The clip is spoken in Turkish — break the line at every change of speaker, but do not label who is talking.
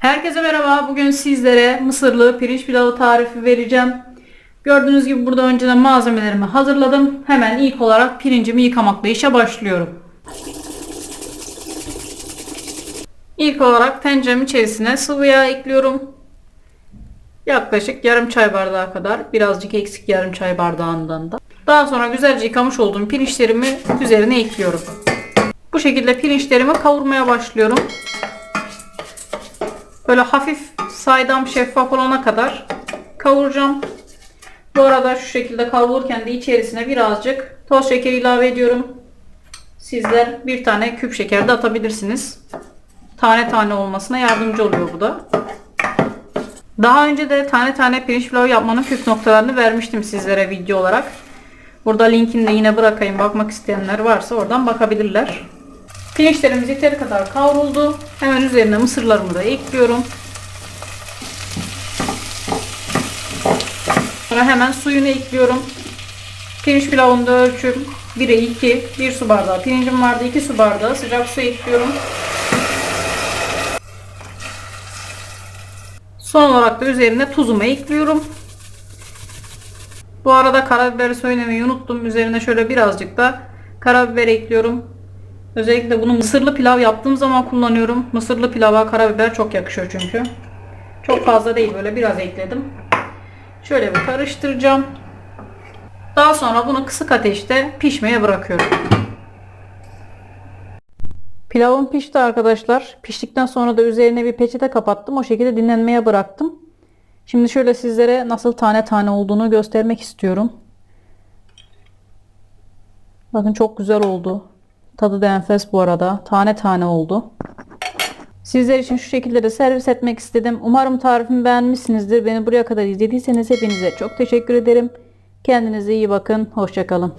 Herkese merhaba. Bugün sizlere mısırlı pirinç pilavı tarifi vereceğim. Gördüğünüz gibi burada önceden malzemelerimi hazırladım. Hemen ilk olarak pirincimi yıkamakla işe başlıyorum. İlk olarak tenceremin içerisine sıvı yağ ekliyorum. Yaklaşık yarım çay bardağı kadar. Birazcık eksik yarım çay bardağından da. Daha sonra güzelce yıkamış olduğum pirinçlerimi üzerine ekliyorum. Bu şekilde pirinçlerimi kavurmaya başlıyorum. Böyle hafif saydam şeffaf olana kadar kavuracağım. Bu arada şu şekilde kavrulurken de içerisine birazcık toz şeker ilave ediyorum. Sizler bir tane küp şeker de atabilirsiniz. Tane tane olmasına yardımcı oluyor bu da. Daha önce de tane tane pirinç pilavı yapmanın püf noktalarını vermiştim sizlere video olarak. Burada linkini de yine bırakayım. Bakmak isteyenler varsa oradan bakabilirler. Pirinçlerimiz yeteri kadar kavruldu. Hemen üzerine mısırlarımı da ekliyorum. Sonra hemen suyunu ekliyorum. Pirinç pilavında ölçüm 1'e 2. 1 su bardağı pirincim vardı. 2 su bardağı sıcak su ekliyorum. Son olarak da üzerine tuzumu ekliyorum. Bu arada karabiberi söylemeyi unuttum. Üzerine şöyle birazcık da karabiber ekliyorum. Özellikle bunu mısırlı pilav yaptığım zaman kullanıyorum. Mısırlı pilava karabiber çok yakışıyor çünkü. Çok fazla değil böyle biraz ekledim. Şöyle bir karıştıracağım. Daha sonra bunu kısık ateşte pişmeye bırakıyorum. Pilavım pişti arkadaşlar. Piştikten sonra da üzerine bir peçete kapattım. O şekilde dinlenmeye bıraktım. Şimdi şöyle sizlere nasıl tane tane olduğunu göstermek istiyorum. Bakın çok güzel oldu. Tadı da enfes bu arada. Tane tane oldu. Sizler için şu şekilde de servis etmek istedim. Umarım tarifimi beğenmişsinizdir. Beni buraya kadar izlediyseniz hepinize çok teşekkür ederim. Kendinize iyi bakın. Hoşçakalın.